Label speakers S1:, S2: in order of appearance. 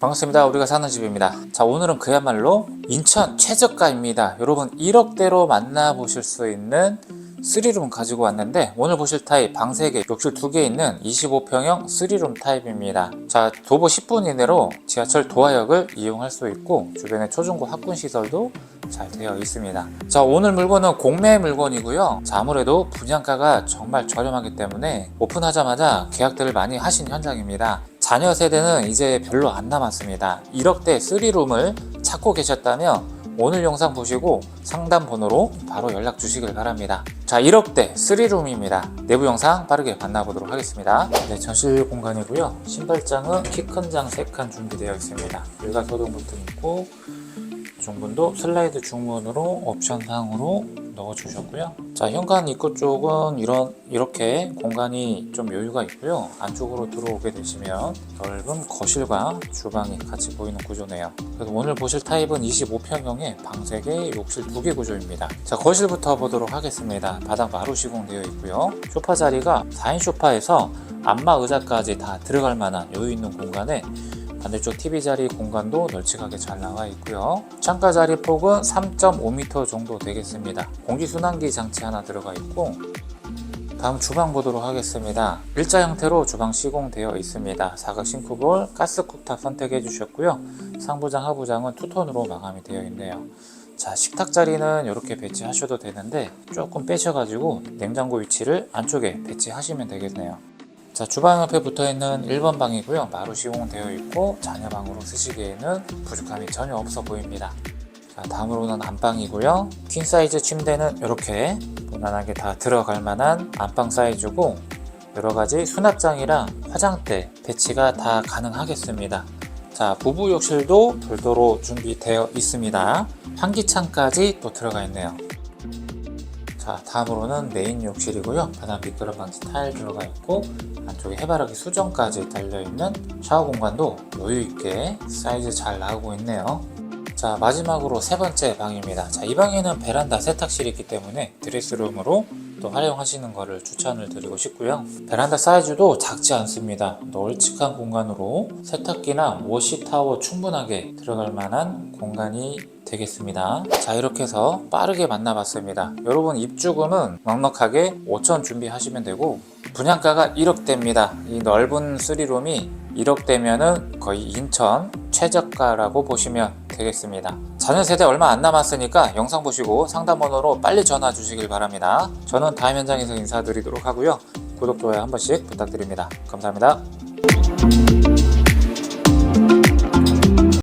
S1: 반갑습니다. 우리가 사는 집입니다. 자, 오늘은 그야말로 인천 최저가입니다. 여러분 1억대로 만나보실 수 있는 3룸 가지고 왔는데 오늘 보실 타입 방 3개, 욕실 2개 있는 25평형 3룸 타입입니다. 자, 도보 10분 이내로 지하철 도하역을 이용할 수 있고 주변에 초중고 학군 시설도 잘 되어 있습니다. 자, 오늘 물건은 공매 물건이고요. 자, 아무래도 분양가가 정말 저렴하기 때문에 오픈하자마자 계약들을 많이 하신 현장입니다. 자녀 세대는 이제 별로 안 남았습니다. 1억대 3룸을 찾고 계셨다면 오늘 영상 보시고 상담 번호로 바로 연락 주시길 바랍니다. 자, 1억대 3룸입니다. 내부 영상 빠르게 만나보도록 하겠습니다. 네, 전실 공간이고요. 신발장은 키 큰 장 3칸 준비되어 있습니다. 일괄 소등 버튼 있고 중문도 슬라이드 중문으로 옵션 사항으로 넣어주셨고요. 자, 현관 입구 쪽은 이런 이렇게 공간이 좀 여유가 있고요. 안쪽으로 들어오게 되시면 넓은 거실과 주방이 같이 보이는 구조네요. 그래서 오늘 보실 타입은 25평형의 방 3개, 욕실 2개 구조입니다. 자, 거실부터 보도록 하겠습니다. 바닥 마루 시공되어 있고요. 소파 자리가 4인 소파에서 안마 의자까지 다 들어갈 만한 여유 있는 공간에 반대쪽 TV 자리 공간도 널찍하게 잘 나와 있고요. 창가 자리 폭은 3.5m 정도 되겠습니다. 공기순환기 장치 하나 들어가 있고 다음 주방 보도록 하겠습니다. 일자 형태로 주방 시공되어 있습니다. 사각 싱크볼, 가스 쿡탑 선택해 주셨고요. 상부장, 하부장은 투톤으로 마감이 되어 있네요. 자, 식탁 자리는 이렇게 배치하셔도 되는데 조금 빼셔가지고 냉장고 위치를 안쪽에 배치하시면 되겠네요. 자, 주방 옆에 붙어 있는 1번 방이고요. 마루 시공되어 있고 자녀 방으로 쓰시기에는 부족함이 전혀 없어 보입니다. 자, 다음으로는 안방이고요. 퀸 사이즈 침대는 이렇게 무난하게 다 들어갈 만한 안방 사이즈고 여러 가지 수납장이랑 화장대 배치가 다 가능하겠습니다. 자, 부부 욕실도 별도로 준비되어 있습니다. 환기창까지 또 들어가 있네요. 자, 다음으로는 메인 욕실이고요. 바닥 미끄럼 방지 타일 들어가 있고 안쪽에 해바라기 수정까지 달려있는 샤워 공간도 여유있게 사이즈 잘 나오고 있네요. 자, 마지막으로 세 번째 방입니다. 자, 이 방에는 베란다 세탁실이 있기 때문에 드레스룸으로 또 활용하시는 것을 추천을 드리고 싶고요. 베란다 사이즈도 작지 않습니다. 널찍한 공간으로 세탁기나 워시타워 충분하게 들어갈 만한 공간이 되겠습니다. 자 이렇게 해서 빠르게 만나봤습니다. 여러분 입주금은 넉넉하게 5천 준비하시면 되고 분양가가 1억대입니다. 이 넓은 3룸이 1억대면은 거의 인천 최저가라고 보시면 되겠습니다. 자녀 세대 얼마 안 남았으니까 영상 보시고 상담 번호로 빨리 전화 주시길 바랍니다. 저는 다음 현장에서 인사드리도록 하고요. 구독, 좋아요 한 번씩 부탁드립니다. 감사합니다.